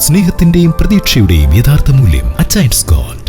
സ്നേഹത്തിന്റെയും പ്രതീക്ഷയുടെയും യഥാർത്ഥ മൂല്യം അച്ചൈൻസ് ഗോൾഡ്